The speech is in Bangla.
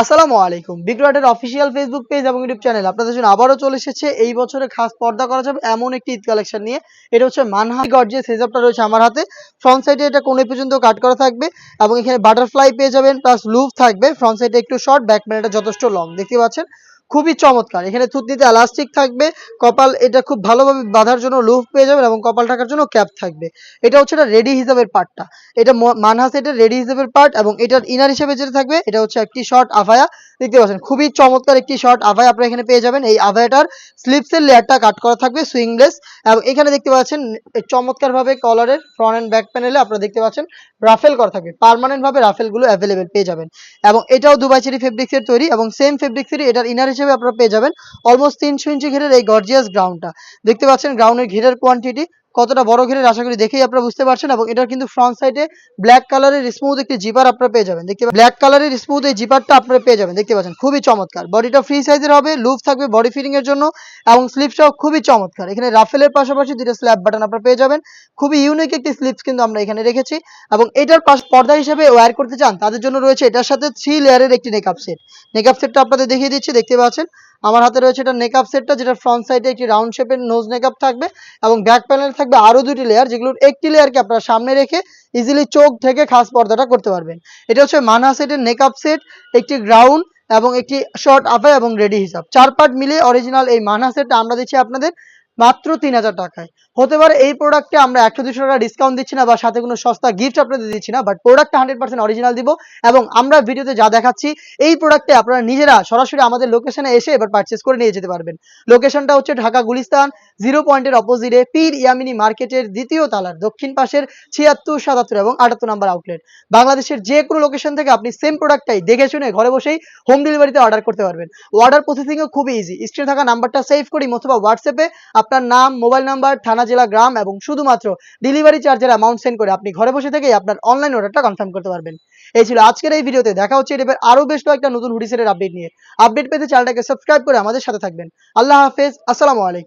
আসসালামু আলাইকুম। বিগ্রাটের অফিসিয়াল ফেসবুক পেজ এবং ইউটিউব চ্যানেল আপনাদের জন্য আবারও চলে এসেছে। এই বছরে খাস পর্দা করা যাবে এমন একটি ঈদ কালেকশন নিয়ে। এটা হচ্ছে মানহাই গর্জিয়াস হেজাবটা রয়েছে আমার হাতে। ফ্রন্ট সাইডে এটা কোণে পর্যন্ত কাট করা থাকবে এবং এখানে বাটারফ্লাই পেয়ে যাবেন প্লাস লুপ থাকবে। ফ্রন্ট সাইডে একটু শর্ট ব্যাক এটা যথেষ্ট লং দেখতে পাচ্ছেন? খুবই চমৎকার। এখানে থুতনিতে এলাস্টিক থাকবে, কপাল এটা খুব ভালোভাবে বাঁধার জন্য লুপ পেয়ে যাবেন এবং কপাল ঢাকার জন্য ক্যাপ থাকবে। এটা হচ্ছে এটা রেডি হিসাবের পার্টটা এটা মানহাস এটা রেডি হিসাবের পার্ট এবং এটার ইনার হিসেবে যেটা থাকবে, এটা হচ্ছে একটি শর্ট আফায়া দেখতে পাচ্ছেন, খুবই চমৎকার একটি শর্ট আভায়া আপনারা এখানে পেয়ে যাবেন। এই আভায়াটার স্লিপসের লেয়ারটা কাট করা থাকবে সুইংলেস এবং এখানে দেখতে পাচ্ছেন চমৎকার ভাবে কলারের ফ্রন্ট এন্ড ব্যাক প্যানেলে আপনারা দেখতে পাচ্ছেন রাফেল করা থাকবে। পার্মানেন্ট ভাবে রাফেলগুলো অ্যাভেলেবেল পেয়ে যাবেন। এবং এটাও দুবাই চেরি ফেব্রিক্সের তৈরি এবং সেম ফেব্রিক্সেরই এটার ইনার হিসেবে আপনারা পেয়ে যাবেন। অলমোস্ট তিনশো ইঞ্চি ঘেরের এই গর্জিয়াস গ্রাউন্ডটা দেখতে পাচ্ছেন গ্রাউন্ডের ঘেরের কোয়ান্টিটি কতটা বড় ঘেরের আশা করি দেখেই আপনারা বুঝতে পারছেন এবং এটার কিন্তু ফ্রন্ট সাইডে ব্ল্যাক কালারের স্মুথ একটি জিপার আপনারা পেয়ে যাবেন। দেখতে ব্ল্যাক কালারের স্মুথ এই জিপারটা আপনারা পেয়ে যাবেন। দেখতে পাচ্ছেন, খুবই চমৎকার। বডিটা ফ্রি সাইজের হবে লুপ থাকবে বডি ফিটিং এর জন্য এবং স্লিপসটাও খুবই চমৎকার। এখানে রাফেলের পাশাপাশি দুটো স্ল্যাব বাটন আপনারা পেয়ে যাবেন। খুবই ইউনিক একটি স্লিপস কিন্তু আমরা এখানে রেখেছি এবং এটার পাশ পর্দা হিসেবে ওয়্যার করতে চান, তাদের জন্য রয়েছে এটার সাথে থ্রি লেয়ারের একটি নেকআপ সেট নেকআপ সেটটা আপনাদের দেখিয়ে দিচ্ছি, দেখতে পাচ্ছেন। আমার হাতে রয়েছে এটা নেকআপ সেটটা যেটা ফ্রন্ট সাইডে একটি রাউন্ড শেপের নোজ নেকআপ থাকবে এবং ব্যাক প্যানেল থাকবে আরও দুটি লেয়ার যেগুলোর একটি লেয়ারকে আপনারা সামনে রেখে ইজিলি চোখ থেকে খাস পর্দাটা করতে পারবেন। এটা হচ্ছে মানা সেটের নেকআপ সেট একটি গ্রাউন্ড এবং একটি শর্ট আফে এবং রেডি হিসাব। চার পার্ট মিলিয়ে অরিজিনাল এই মানা সেটটা আমরা দিচ্ছি আপনাদের। মাত্র তিন হাজার টাকায়। হতে পারে এই প্রোডাক্টে আমরা একশো দুশো টাকা ডিসকাউন্ট দিচ্ছি না বা সাথে কোনো সস্তা গিফট আপনাদের দিচ্ছি না বাট প্রোডাক্টটা হান্ড্রেড পার্সেন্ট অরিজিনাল দিব এবং আমরা ভিডিওতে যা দেখাচ্ছি, এই প্রোডাক্টে আপনারা নিজেরা সরাসরি আমাদের লোকেশনে এসে এবার পারচেস করে নিয়ে যেতে পারবেন। লোকেশনটা হচ্ছে ঢাকা গুলিস্তান জিরো পয়েন্টের অপোজিটে পীর ইয়ামিনী মার্কেটের দ্বিতীয় তালার, দক্ষিণ পাশের ছিয়াত্তর, সাতাত্তর এবং আটাত্তর নাম্বার আউটলেট বাংলাদেশের যে কোনো লোকেশন থেকে আপনি সেম প্রোডাক্টটাই দেখে শুনে ঘরে বসেই হোম ডেলিভারিতে অর্ডার করতে পারবেন। অর্ডার প্রসেসিংও খুবই ইজি স্ক্রিনে থাকা নাম্বারটা সেভ করি অথবা হোয়াটসঅ্যাপে আপনার নাম, মোবাইল নাম্বার, থানা, জেলা, গ্রাম এবং শুধুমাত্র ডেলিভারি চার্জের অ্যামাউন্ট সেন্ড করে আপনি ঘরে বসে থেকেই আপনার অনলাইন অর্ডারটা কনফার্ম করতে পারবেন। এই ছিল আজকের এই ভিডিওতে দেখা হচ্ছে এটার আরও বেশ কয়েকটা নতুন হুডি সেটের আপডেট নিয়ে। আপডেট পেতে চ্যানেলটাকে সাবস্ক্রাইব করে আমাদের সাথে থাকবেন। আল্লাহ হাফেজ। আসসালামু আলাইকুম।